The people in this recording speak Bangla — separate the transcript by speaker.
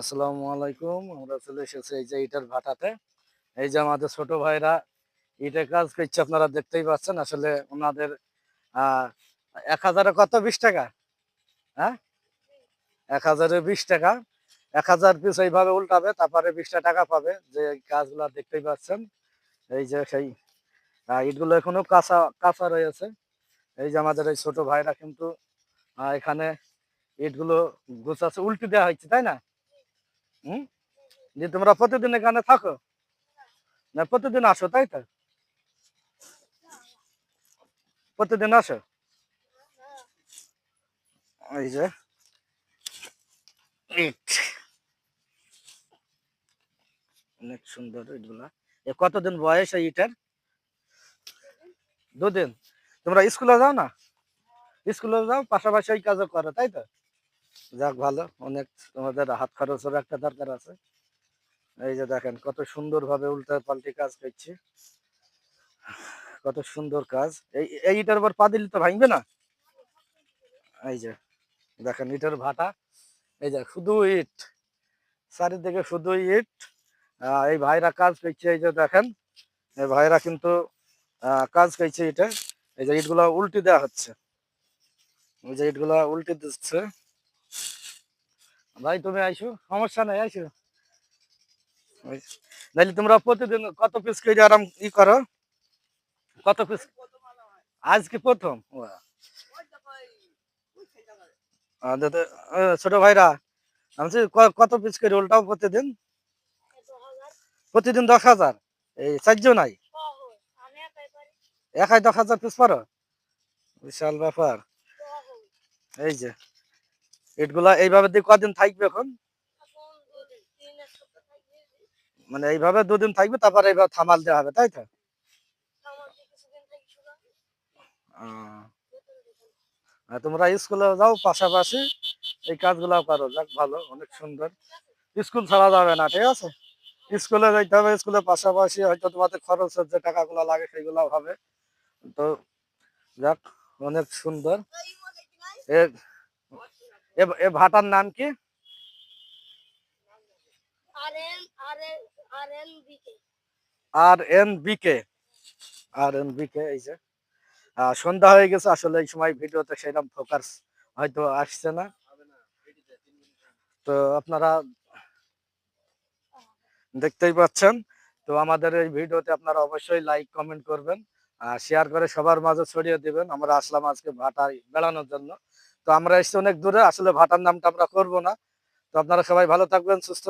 Speaker 1: আসসালামু আলাইকুম। আমরা চলে এসেছি এই যে ইটের ভাটাতে। এই যে আমাদের ছোট ভাইরা ইটের কাজ করছে, আপনারা দেখতেই পাচ্ছেন। আসলে ওনাদের এক হাজারে কত? বিশ টাকা? হ্যাঁ? এক হাজারে বিশ টাকা। এক হাজার পিস এইভাবে উল্টাবে, তারপরে বিশটা টাকা পাবে। যে কাজগুলো দেখতেই পাচ্ছেন। এই যে সেই ইটগুলো এখনও কাঁচা কাঁচা রয়েছে। এই যে আমাদের এই ছোট ভাইরা কিন্তু এখানে ইটগুলো গুছাচ্ছে, উল্টি দেওয়া হয়েছে, তাই না? হুম? যে তোমরা প্রতিদিন এখানে থাকো। না, প্রতিদিন আসো, তাই তো? প্রতিদিন আসো? এই যে অনেক সুন্দর ইটগুলা। এ কতদিন বয়স এই ইটের? দুদিন। তোমরা স্কুলে যাও না? স্কুলে যাও, পাশাপাশি কাজও করো, তাই তো? যাক ভালো, অনেক তোমাদের হাত খরচের একটা দরকার আছে। এই যে দেখেন, কত সুন্দর ভাবে উল্টা পাল্টি কাজ করছে। কত সুন্দর কাজ। এই এই ইটার উপর পা দিলে তো ভাঙবে না? এই যে, দেখেন ইটের ভাটা। এই যে, শুধু ইট, চারিদিকে শুধু ইট। এই ভাইরা কাজ করছে, এই যে দেখেন, এই ভাইরা কিন্তু কাজ করছে ইটে। এই যে ইটগুলা উল্টি দেওয়া হচ্ছে। এই যে ইটগুলা উল্টে দিচ্ছে। ভাই, তুমি আইসো। সমস্যা নাই, আইসো। নাইলে তোমরা প্রতিদিন কত পিস করে আরাম ই করো? কত পিস আজকে প্রথম? ছোট ভাইরা, আমি কত পিস করে উল্টাও প্রতিদিন? প্রতিদিন দশ হাজার। এই চারজন নাই একাই দশ হাজার পিস পারো? বিশাল ব্যাপার। এই যে ইটগুলা এইভাবে দিয়ে কদিন থাকবে এখন? মানে এইভাবে দুদিন থাকবে, তারপর এইভাবে থামাল দেওয়া হবে, তাই তো? তোমরা স্কুলে যাও, পাশাপাশি এই কাজগুলো করো, যাক ভালো, অনেক সুন্দর। স্কুল ছাড়া যাবে না, ঠিক আছে? স্কুলে যাইতে হবে, স্কুলের পাশাপাশি হয়তো তোমাদের খরচের যে টাকাগুলো লাগে সেগুলো হবে। তো যাক, অনেক সুন্দর। এ ভাটার নাম কি? আর এন বিকে আর এন বিকে এই যে। সন্ধ্যা হয়ে গেছে আসলে এই সময় ভিডিওতে সেরকম ফোকাস হয়তো আসছে না। তো আপনারা দেখতেই পাচ্ছেন তো আমাদের এই ভিডিওতে আপনারা অবশ্যই লাইক কমেন্ট করবেন আর শেয়ার করে সবার মাঝে ছড়িয়ে দিবেন। আমরা আসলাম আজকে ভাটায় বেড়ানোর জন্য। তো আমরা এসে অনেক দূরে, আসলে ভাটার নামটা আমরা করব না। তো আপনারা সবাই ভালো থাকবেন, সুস্থ